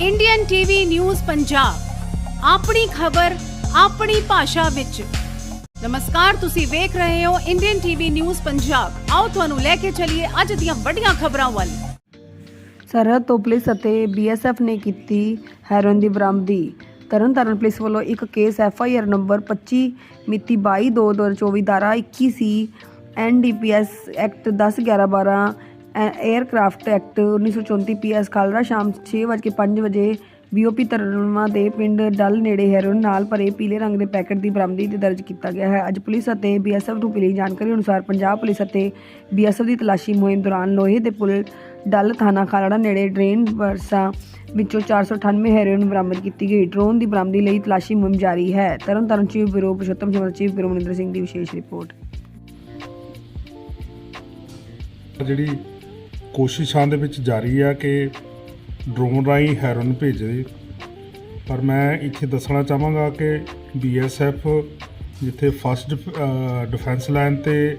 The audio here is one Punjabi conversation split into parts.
ਇੰਡੀਅਨ ਟੀਵੀ ਨਿਊਜ਼ ਪੰਜਾਬ ਆਪਣੀ ਖਬਰ, ਆਪਣੀ ਭਾਸ਼ਾ ਵਿੱਚ। ਨਮਸਕਾਰ, ਤੁਸੀਂ ਵੇਖ ਰਹੇ ਹੋ ਇੰਡੀਅਨ ਟੀਵੀ ਨਿਊਜ਼ ਪੰਜਾਬ ਆਓ ਤੁਹਾਨੂੰ ਲੈ ਕੇ ਚੱਲੀਏ ਅੱਜ ਦੀਆਂ ਵੱਡੀਆਂ ਖਬਰਾਂ ਵੱਲ। ਸਰਹੱਦ ਤੋਂ ਪੁਲਿਸ ਅਤੇ ਬੀਐਸਐਫ ਨੇ ਕੀਤੀ ਹੈਰੋਇਨ ਦੀ ਬਰਾਮਦੀ। ਤਰਨਤਾਰਨ ਪੁਲਿਸ ਵੱਲੋਂ ਇੱਕ ਕੇਸ ਆਈ ਆਰ ਨੰਬਰ 25 ਮਿਤੀ 22/2024 ਧਾਰਾ 21 C NDPS act 10 11 12 aircraft act 1934 PS Khalra ਸ਼ਾਮ 6:05 ਵਜੇ ਬੀਓਪੀ ਤਰਨਵਾ ਦੇ ਪਿੰਡ ਡਲ ਨੇੜੇ ਹੈਰੋਇਨ ਨਾਲ ਭਰੇ ਪੀਲੇ ਰੰਗ ਦੇ ਪੈਕੇਟ ਦੀ ਬਰਾਮਦੀ ਤੇ ਦਰਜ ਕੀਤਾ ਗਿਆ ਹੈ। ਅੱਜ ਪੁਲਿਸ ਅਤੇ ਬੀਐਸਐਫ ਨੂੰ ਮਿਲੀ ਜਾਣਕਾਰੀ ਅਨੁਸਾਰ ਪੰਜਾਬ ਪੁਲਿਸ ਅਤੇ ਬੀਐਸਐਫ ਦੀ ਤਲਾਸ਼ੀ ਮੁਹਿੰਮ ਦੌਰਾਨ ਲੋਹੇ ਦੇ ਪੁਲ, ਡਲ, ਥਾਣਾ ਖਾਲੜਾ ਨੇੜੇ ਡਰੇਨ ਵਰਸਾ ਵਿੱਚੋਂ 498 ਹੈਰੋਇਨ ਬਰਾਮਦ ਕੀਤੀ ਗਈ। ਡਰੋਨ ਦੀ ਬਰਾਮਦੀ ਲਈ ਤਲਾਸ਼ੀ ਮੁਹਿੰਮ ਜਾਰੀ ਹੈ। Tarn Taran chief bureau Purshottam Chander chief bureau Maninder Singh ਦੀ ਵਿਸ਼ੇਸ਼ ਰਿਪੋਰਟ। ਜਿਹੜੀ ਕੋਸ਼ਿਸ਼ਾਂ ਦੇ ਵਿੱਚ ਜਾਰੀ ਆ ਕਿ ਡਰੋਨ ਰਾਹੀਂ ਹੈਰੋਨ ਭੇਜੇ ਪਰ ਮੈਂ ਇੱਥੇ ਦੱਸਣਾ ਚਾਹਾਂਗਾ ਕਿ ਬੀਐਸਐਫ ਜਿੱਥੇ ਫਸਟ ਡਿਫੈਂਸ ਲਾਈਨ ਤੇ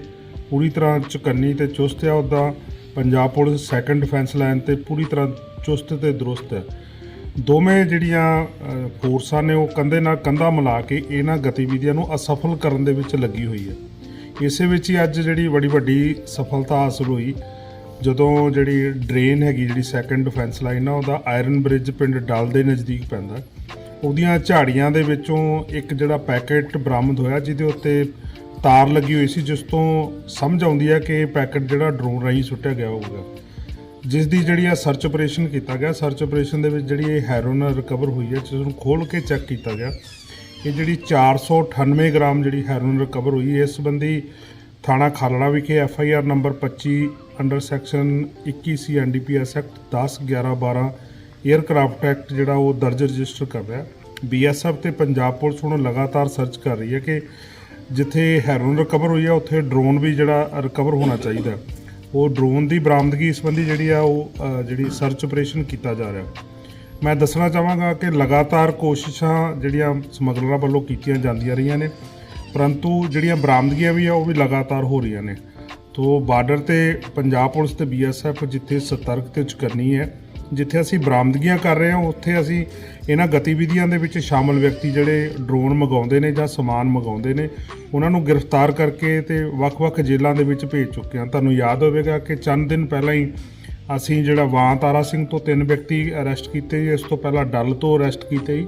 ਪੂਰੀ ਤਰ੍ਹਾਂ ਚੁਕੰਨੀ ਤੇ ਚੁਸਤ ਆ ਉੱਦਾਂ Punjab police second defence line ਤੇ ਪੂਰੀ ਤਰ੍ਹਾਂ ਚੁਸਤ ਤੇ ਦਰੁਸਤ ਹੈ ਦੋਵੇਂ ਜਿਹੜੀਆਂ ਫੋਰਸਾਂ ਨੇ, ਉਹ ਕੰਧੇ ਨਾਲ ਕੰਧਾ ਮਿਲਾ ਕੇ ਇਹਨਾਂ ਗਤੀਵਿਧੀਆਂ ਨੂੰ ਅਸਫਲ ਕਰਨ ਦੇ ਵਿੱਚ ਲੱਗੀ ਹੋਈ ਹੈ ਇਸੇ ਵਿੱਚ ਹੀ ਅੱਜ ਜਿਹੜੀ ਬੜੀ ਵੱਡੀ ਸਫਲਤਾ ਹਾਸਲ ਹੋਈ ਜਦੋਂ ਜਿਹੜੀ ਡਰੇਨ ਹੈਗੀ ਜਿਹੜੀ ਸੈਕੰਡ ਡਿਫੈਂਸ ਲਾਈਨ ਆ ਉਹਦਾ ਆਇਰਨ ਬ੍ਰਿਜ ਪਿੰਡ ਡਲ ਦੇ ਨਜ਼ਦੀਕ ਪੈਂਦਾ। ਉਹਦੀਆਂ ਝਾੜੀਆਂ ਦੇ ਵਿੱਚੋਂ ਇੱਕ ਜਿਹੜਾ ਪੈਕੇਟ ਬਰਾਮਦ ਹੋਇਆ ਜਿਹਦੇ ਉੱਤੇ ਤਾਰ ਲੱਗੀ ਹੋਈ ਸੀ ਜਿਸ ਤੋਂ ਸਮਝ ਆਉਂਦੀ ਹੈ ਕਿ ਇਹ ਪੈਕੇਟ ਜਿਹੜਾ ਡਰੋਨ ਰਾਹੀਂ ਸੁੱਟਿਆ ਗਿਆ ਹੋਊਗਾ। ਜਿਸ ਦੀ ਜਿਹੜੀ ਆ ਸਰਚ ਆਪਰੇਸ਼ਨ ਕੀਤਾ ਗਿਆ ਸਰਚ ਆਪਰੇਸ਼ਨ ਦੇ ਵਿੱਚ ਜਿਹੜੀ ਇਹ ਹੈਰੋਨ ਰਿਕਵਰ ਹੋਈ ਹੈ ਜਿਸ ਨੂੰ ਖੋਲ ਕੇ ਚੈੱਕ ਕੀਤਾ ਗਿਆ ਇਹ ਜਿਹੜੀ 498 ਗ੍ਰਾਮ ਜਿਹੜੀ ਹੈਰੋਨ ਰਿਕਵਰ ਹੋਈ ਹੈ, ਇਸ ਸੰਬੰਧੀ ਥਾਣਾ ਖਾਲੜਾ ਵਿਖੇ F I R number 25 under section 21 C NDPS act 10 11 12 aircraft act ਜਿਹੜਾ ਉਹ ਦਰਜ ਰਜਿਸਟਰ ਕਰ ਰਿਹਾ। ਬੀਐਸਐਫ ਤੇ ਪੰਜਾਬ ਪੁਲਿਸ ਹੁਣ ਲਗਾਤਾਰ ਸਰਚ ਕਰ ਰਹੀ ਹੈ ਕਿ ਜਿੱਥੇ ਹੈਰੋਨ ਰਿਕਵਰ ਹੋਈ ਹੈ, ਉੱਥੇ ਡਰੋਨ ਵੀ ਜਿਹੜਾ ਰਿਕਵਰ ਹੋਣਾ ਚਾਹੀਦਾ। ਉਹ ਡਰੋਨ ਦੀ ਬਰਾਮਦਗੀ ਸੰਬੰਧੀ ਜਿਹੜੀ ਆ ਉਹ ਜਿਹੜੀ ਸਰਚ ਆਪਰੇਸ਼ਨ ਕੀਤਾ ਜਾ ਰਿਹਾ। ਮੈਂ ਦੱਸਣਾ ਚਾਹਾਂਗਾ ਕਿ ਲਗਾਤਾਰ ਕੋਸ਼ਿਸ਼ਾਂ ਜਿਹੜੀਆਂ ਸਮਗਲਰਾਂ ਵੱਲੋਂ ਕੀਤੀਆਂ ਜਾਂਦੀਆਂ ਰਹੀਆਂ ਨੇ। ਪਰੰਤੂ ਜਿਹੜੀਆਂ ਬਰਾਮਦਗੀਆਂ ਵੀ ਆ, ਉਹ ਵੀ ਲਗਾਤਾਰ ਹੋ ਰਹੀਆਂ ਨੇ। ਤੋ ਬਾਰਡਰ ਤੇ ਪੰਜਾਬ ਪੁਲਿਸ ਤੇ ਬੀਐਸਐਫ ਜਿੱਥੇ ਸਤਰਕ ਤੇ ਚੁਕੰਨੀ ਹੈ, ਜਿੱਥੇ ਅਸੀਂ ਬਰਾਮਦਗੀਆਂ ਕਰ ਰਹੇ ਹਾਂ, ਉੱਥੇ ਅਸੀਂ ਇਹਨਾਂ ਗਤੀਵਿਧੀਆਂ ਦੇ ਵਿੱਚ ਸ਼ਾਮਲ ਵਿਅਕਤੀ ਜਿਹੜੇ ਡਰੋਨ ਮੰਗਾਉਂਦੇ ਨੇ ਜਾਂ ਸਮਾਨ ਮੰਗਾਉਂਦੇ ਨੇ, ਉਹਨਾਂ ਨੂੰ ਗ੍ਰਿਫਤਾਰ ਕਰਕੇ ਤੇ ਵੱਖ-ਵੱਖ ਜੇਲ੍ਹਾਂ ਦੇ ਵਿੱਚ ਭੇਜ ਚੁੱਕੇ ਹਾਂ। ਤੁਹਾਨੂੰ ਯਾਦ ਹੋਵੇਗਾ ਕਿ ਚੰਦ ਦਿਨ ਪਹਿਲਾਂ ਹੀ ਅਸੀਂ ਜਿਹੜਾ ਵਾਂ ਤਾਰਾ ਸਿੰਘ ਤੋਂ ਤਿੰਨ ਵਿਅਕਤੀ ਅਰੈਸਟ ਕੀਤੇ ਜੀ ਇਸ ਤੋਂ ਪਹਿਲਾਂ ਡੱਲ ਤੋਂ ਅਰੈਸਟ ਕੀਤੇ ਜੀ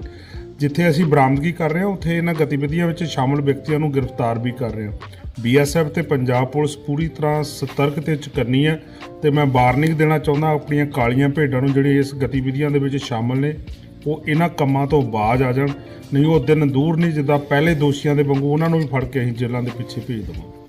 ਜਿੱਥੇ ਅਸੀਂ ਬਰਾਮਦਗੀ ਕਰ ਰਹੇ ਹਾਂ, ਉੱਥੇ ਇਹਨਾਂ ਗਤੀਵਿਧੀਆਂ ਵਿੱਚ ਸ਼ਾਮਲ ਵਿਅਕਤੀਆਂ ਨੂੰ ਗ੍ਰਿਫਤਾਰ ਵੀ ਕਰ ਰਹੇ ਹਾਂ। ਬੀਐਸਐਫ ਤੇ ਪੰਜਾਬ ਪੁਲਿਸ ਪੂਰੀ ਤਰ੍ਹਾਂ ਸਤਰਕ ਤੇ ਚੁਕੰਨੀ ਹੈ ਤੇ ਮੈਂ ਵਾਰਨਿੰਗ ਦੇਣਾ ਚਾਹੁੰਦਾ, ਆਪਣੀਆਂ ਕਾਲੀਆਂ ਭੇਡਾਂ ਨੂੰ ਜਿਹੜੇ ਇਸ ਗਤੀਵਿਧੀਆਂ ਦੇ ਵਿੱਚ ਸ਼ਾਮਲ ਨੇ, ਉਹ ਇਹਨਾਂ ਕੰਮਾਂ ਤੋਂ ਬਾਜ਼ ਆ ਜਾਣ। ਨਹੀਂ, ਉਹ ਦਿਨ ਦੂਰ ਨਹੀਂ, ਜਿੱਦਾਂ ਪਹਿਲੇ ਦੋਸ਼ੀਆਂ ਦੇ ਵਾਂਗੂ ਉਹਨਾਂ ਨੂੰ ਵੀ ਫੜ ਕੇ ਅਸੀਂ ਜੇਲ੍ਹਾਂ ਦੇ ਪਿੱਛੇ ਭੇਜ ਦੇਵਾਂਗੇ।